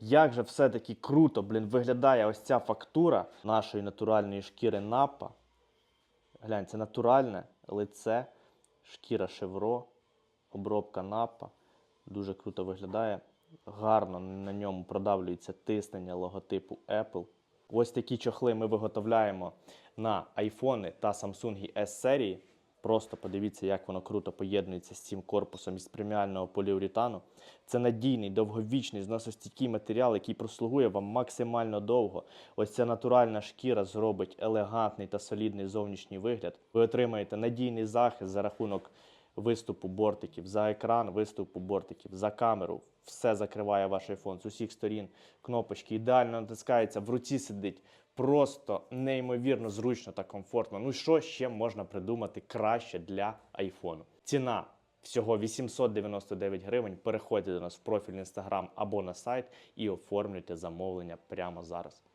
Як же все-таки круто, блін, виглядає ось ця фактура нашої натуральної шкіри напа. Глянь, це натуральне лице, шкіра шевро, обробка напа. Дуже круто виглядає. Гарно на ньому продавлюється тиснення логотипу Apple. Ось такі чохли ми виготовляємо на айфони та Samsung S серії. Просто подивіться, як воно круто поєднується з цим корпусом із преміального поліуретану. Це надійний, довговічний, зносостійкий матеріал, який прослугує вам максимально довго. Ось ця натуральна шкіра зробить елегантний та солідний зовнішній вигляд. Ви отримаєте надійний захист за рахунок виступу бортиків, за екран виступу бортиків, за камеру. Все закриває ваш iPhone з усіх сторін. Кнопочки ідеально натискається, в руці сидить. Просто неймовірно зручно та комфортно. Ну що ще можна придумати краще для айфону? Ціна всього 899 гривень. Переходьте до нас в профіль Instagram або на сайт і оформлюйте замовлення прямо зараз.